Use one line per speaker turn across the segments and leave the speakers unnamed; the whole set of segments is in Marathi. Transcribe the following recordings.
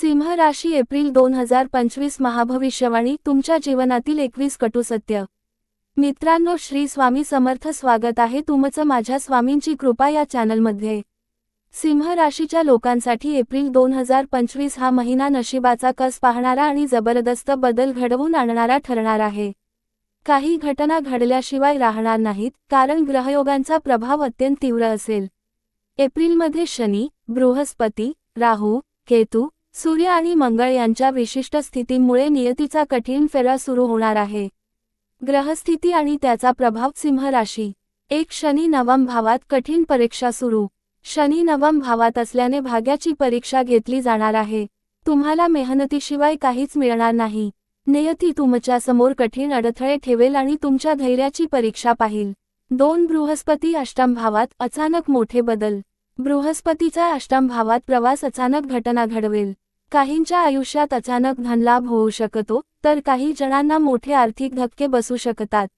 सिंह राशी एप्रिल दोन हजार पंचवीस महाभविष्यवाणी तुमच्या जीवनातील एकवीस कटू सत्य. मित्रांनो श्री स्वामी समर्थ स्वागत आहे तुमचं माझ्या स्वामींची कृपा या चॅनलमध्ये. सिंह राशीच्या लोकांसाठी एप्रिल दोन हजार पंचवीस हा महिना नशिबाचा कस पाहणारा आणि जबरदस्त बदल घडवून आणणारा ठरणार आहे. काही घटना घडल्याशिवाय राहणार नाहीत कारण ग्रहयोगांचा प्रभाव अत्यंत तीव्र असेल. एप्रिलमध्ये शनी बृहस्पती राहू केतू सूर्य आणि मंगळ यांच्या विशिष्ट स्थितीमुळे नियतीचा कठीण फेरा सुरू होणार आहे. ग्रहस्थिती आणि त्याचा प्रभाव सिंह राशी. एक शनी नवम भावात कठीण परीक्षा सुरू. शनी नवम भावात असल्याने भाग्याची परीक्षा घेतली जाणार आहे. तुम्हाला मेहनतीशिवाय काहीच मिळणार नाही. नियती तुमच्यासमोर कठीण अडथळे ठेवेल आणि तुमच्या धैर्याची परीक्षा पाहिल. दोन बृहस्पती अष्टम भावात अचानक मोठे बदल. बृहस्पतीचा अष्टम भावात प्रवास अचानक घटना घडवेल. काहींच्या आयुष्यात अचानक धनलाभ होऊ शकतो तर काही जणांना मोठे आर्थिक धक्के बसू शकतात.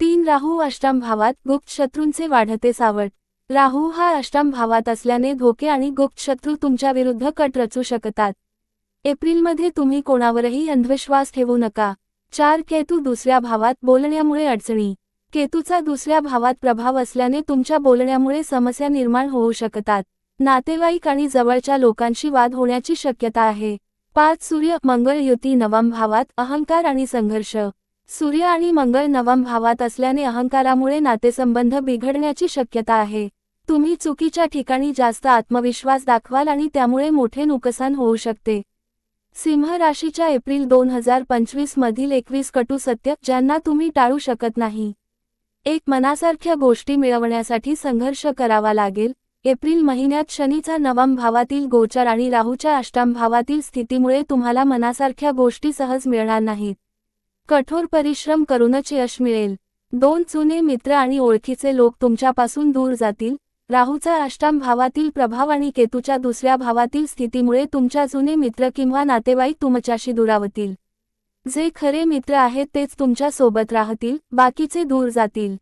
तीन राहू अष्टम भावात गुप्त शत्रूंचे वाढते सावट. राहू हा अष्टम भावात असल्याने धोके आणि गुप्त शत्रू तुमच्या विरुद्ध कट रचू शकतात. एप्रिलमध्ये तुम्ही कोणावरही अंधविश्वास ठेवू नका. चार केतू दुसऱ्या भावात बोलण्यामुळे अडचणी. केतूचा दुसऱ्या भावात प्रभाव असल्याने तुमच्या बोलण्यामुळे समस्या निर्माण होऊ शकतात. नातेवाईक आणि जवळच्या लोकांशी वाद होण्याची शक्यता आहे. पाच सूर्य मंगळ युती नवम भावात अहंकार आणि संघर्ष. सूर्य आणि मंगळ नवम भावात असल्याने अहंकारामुळे नातेसंबंध बिघडण्याची शक्यता आहे. तुम्ही चुकीच्या ठिकाणी जास्त आत्मविश्वास दाखवाल आणि त्यामुळे मोठे नुकसान होऊ शकते. सिंह राशीच्या एप्रिल दोन हजार पंचवीस मधील एकवीस कटू सत्य ज्यांना तुम्ही टाळू शकत नाही. एक मनासारख्या गोष्टी मिळवण्यासाठी संघर्ष करावा लागेल. एप्रिल महिन्यात शनीचा नवम भावातील गोचर आणि राहूच्या अष्टम भावातील स्थितीमुळे तुम्हाला मनासारख्या गोष्टी सहज मिळणार नाहीत. कठोर परिश्रम करूनच यश मिळेल. दोन जुने मित्र आणि ओळखीचे लोक तुमच्यापासून दूर जातील. राहूचा अष्टम भावातील प्रभाव आणि केतूच्या दुसऱ्या भावातील स्थितीमुळे तुमच्या जुने मित्र किंवा नातेवाईक तुमच्याशी दुरावतील. जे खरे मित्र आहेत तेच तुमच्यासोबत राहतील बाकीचे दूर जातील.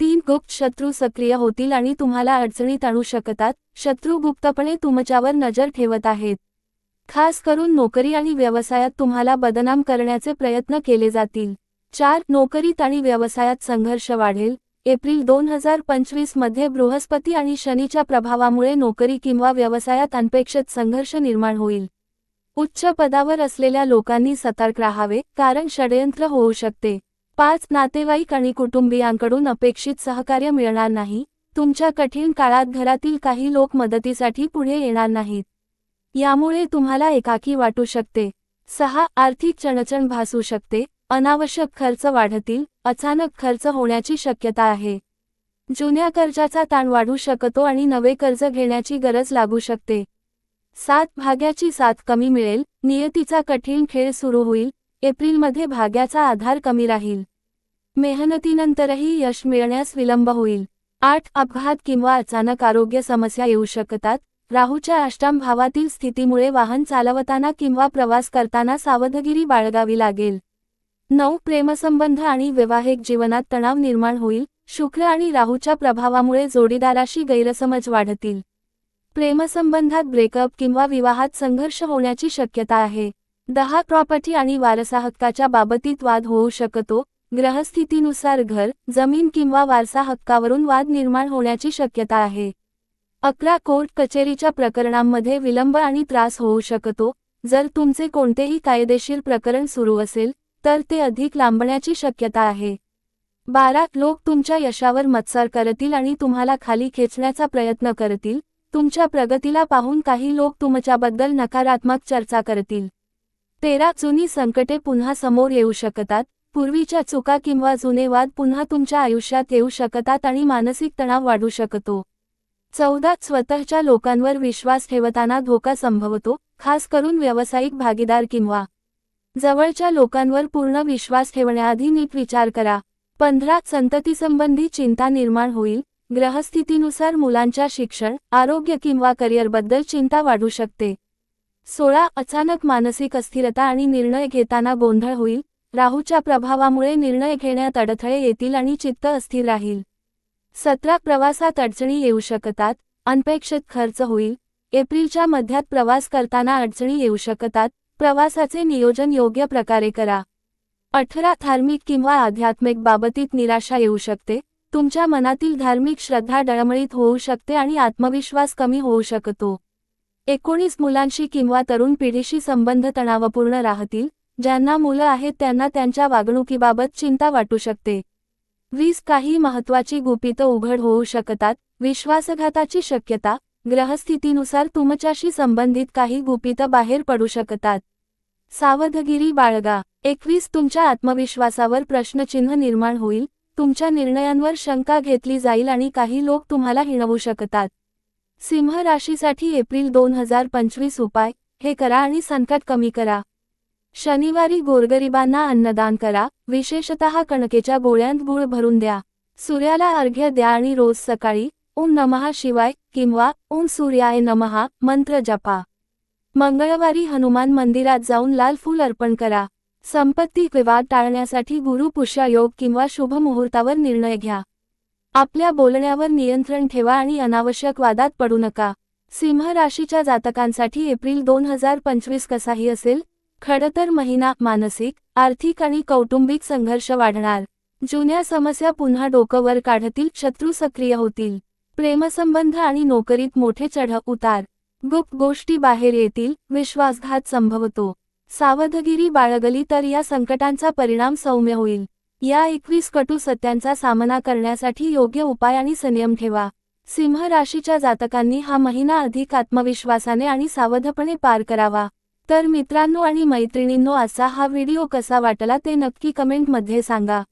तीन गुप्त शत्रू सक्रिय होतील आणि तुम्हाला अडचणीत आणू शकतात. शत्रू गुप्तपणे तुमच्यावर नजर ठेवत आहेत. खास करून नोकरी आणि व्यवसायात तुम्हाला बदनाम करण्याचे प्रयत्न केले जातील. चार नोकरीत आणि व्यवसायात संघर्ष वाढेल. एप्रिल दोन हजार पंचवीसमध्ये बृहस्पती आणि शनीच्या प्रभावामुळे नोकरी किंवा व्यवसायात अनपेक्षित संघर्ष निर्माण होईल. उच्च पदावर असलेल्या लोकांनी सतर्क राहावे कारण षडयंत्र होऊ शकते. पाच नातेवाईक आणि कुटुंबियांकडून अपेक्षित सहकार्य मिळणार नाही. तुमच्या कठीण काळात घरातील काही लोक मदतीसाठी पुढे येणार नाहीत. यामुळे तुम्हाला एकाकी वाटू शकते. सहा आर्थिक चणचण भासू शकते. अनावश्यक खर्च वाढतील. अचानक खर्च होण्याची शक्यता आहे. जुन्या कर्जाचा ताण वाढू शकतो आणि नवे कर्ज घेण्याची गरज लागू शकते. सात भाग्याची साथ कमी मिळेल. नियतीचा कठीण खेळ सुरू होईल. एप्रिलमध्ये भाग्याचा आधार कमी राहील. मेहनतीनंतरही यश मिळण्यास विलंब होईल. आठ अपघात किंवा अचानक आरोग्य समस्या येऊ शकतात. राहूच्या अष्टम भावातील स्थितीमुळे वाहन चालवताना किंवा प्रवास करताना सावधगिरी बाळगावी लागेल. नऊ प्रेमसंबंध आणि वैवाहिक जीवनात तणाव निर्माण होईल. शुक्र आणि राहूच्या प्रभावामुळे जोडीदाराशी गैरसमज वाढतील. प्रेमसंबंधात ब्रेकअप किंवा विवाहात संघर्ष होण्याची शक्यता आहे. दहा प्रॉपर्टी आणि वारसा हक्काच्या बाबतीत वाद होऊ शकतो. ग्रहस्थितीनुसार घर जमीन किंवा वारसा हक्कावरून वाद निर्माण होण्याची शक्यता आहे. अकरा कोर्ट कचेरीच्या प्रकरणांमध्ये विलंब आणि त्रास होऊ शकतो. जर तुमचे कोणतेही कायदेशीर प्रकरण सुरू असेल तर ते अधिक लांबण्याची शक्यता आहे. बारा लोक तुमच्या यशावर मत्सर करतील आणि तुम्हाला खाली खेचण्याचा प्रयत्न करतील. तुमच्या प्रगतीला पाहून काही लोक तुमच्याबद्दल नकारात्मक चर्चा करतील. तेरा जुनी संकटे पुन्हा समोर येऊ शकतात पूर्वीच्या चुका किंवा जुने वाद पुन्हा तुमच्या आयुष्यात येऊ शकतात आणि मानसिक तणाव वाढू शकतो. चौदा स्वतःच्या लोकांवर विश्वास ठेवताना धोका संभवतो खास करून व्यावसायिक भागीदार किंवा जवळच्या लोकांवर पूर्ण विश्वास ठेवण्याआधी नीट विचार करा. पंधरा संततीसंबंधी चिंता निर्माण होईल ग्रहस्थितीनुसार मुलांच्या शिक्षण आरोग्य किंवा करिअरबद्दल चिंता वाढू शकते. सोळा अचानक मानसिक अस्थिरता आणि निर्णय घेताना गोंधळ होईल राहूच्या प्रभावामुळे निर्णय घेण्यात अडथळे येतील आणि चित्त अस्थिर राहील. सतरा प्रवासात अडचणी येऊ शकतात अनपेक्षित खर्च होईल. एप्रिलच्या मध्यात प्रवास करताना अडचणी येऊ शकतात प्रवासाचे नियोजन योग्य प्रकारे करा. अठरा धार्मिक किंवा आध्यात्मिक बाबतीत निराशा येऊ शकते तुमच्या मनातील धार्मिक श्रद्धा डळमळीत होऊ शकते आणि आत्मविश्वास कमी होऊ शकतो. एकोणीस मुलांशी किंवा तरुण पिढीशी संबंध तणावपूर्ण राहतील ज्यांना मुलं आहेत त्यांना त्यांच्या वागणुकीबाबत चिंता वाटू शकते. वीस काही महत्वाची गुपितं उघड होऊ शकतात विश्वासघाताची शक्यता ग्रहस्थितीनुसार तुमच्याशी संबंधित काही गुपितं बाहेर पडू शकतात. सावधगिरी बाळगा एकवीस तुमच्या आत्मविश्वासावर प्रश्नचिन्ह निर्माण होईल तुमच्या निर्णयांवर शंका घेतली जाईल आणि काही लोक तुम्हाला हिणवू शकतात. सिंह राशीसाठी एप्रिल दोन हजार पंचवीस उपाय. हे करा आणि संकट कमी करा. शनिवारी गोरगरिबांना अन्नदान करा. विशेषतः कणकेच्या गोळ्यांत गुळ भरून द्या. सूर्याला अर्घ्य द्या आणि रोज सकाळी ओम नमहा शिवाय किंवा ओम सूर्याय नमहा मंत्र जपा. मंगळवारी हनुमान मंदिरात जाऊन लाल फूल अर्पण करा. संपत्ती विवाद टाळण्यासाठी गुरुपुष्या योग किंवा शुभ मुहूर्तावर निर्णय घ्या. आपल्या बोलण्यावर नियंत्रण ठेवा आणि अनावश्यक वादात पडू नका. सिंह राशीच्या जातकांसाठी एप्रिल दोन हजार पंचवीस कसाही असेल. खडतर महिना मानसिक आर्थिक आणि कौटुंबिक संघर्ष वाढणार. जुन्या समस्या पुन्हा डोकंवर काढतील शत्रू सक्रिय होतील. प्रेमसंबंध आणि नोकरीत मोठे चढ उतार. गुप्त गोष्टी बाहेर येतील विश्वासघात संभवतो. सावधगिरी बाळगली तर या संकटांचा परिणाम सौम्य होईल. या एकवीस कटू सत्यांचा सामना करण्यासाठी योग्य उपाय आणि संयम ठेवा. सिंह राशीच्या जातकांनी हा महिना अधिक आत्मविश्वासाने आणि सावधपणे पार करावा. तर मित्रांनो आणि मैत्रिणींनो असा हा व्हिडिओ कसा वाटला ते नक्की कमेंटमध्ये सांगा.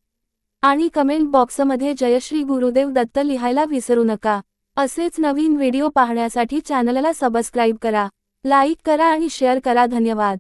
आणि कमेंट बॉक्समध्ये जयश्री गुरुदेव दत्त लिहायला विसरू नका. असेच नवीन व्हिडिओ पाहण्यासाठी चॅनलला सबस्क्राईब करा. लाईक करा आणि शेअर करा. धन्यवाद.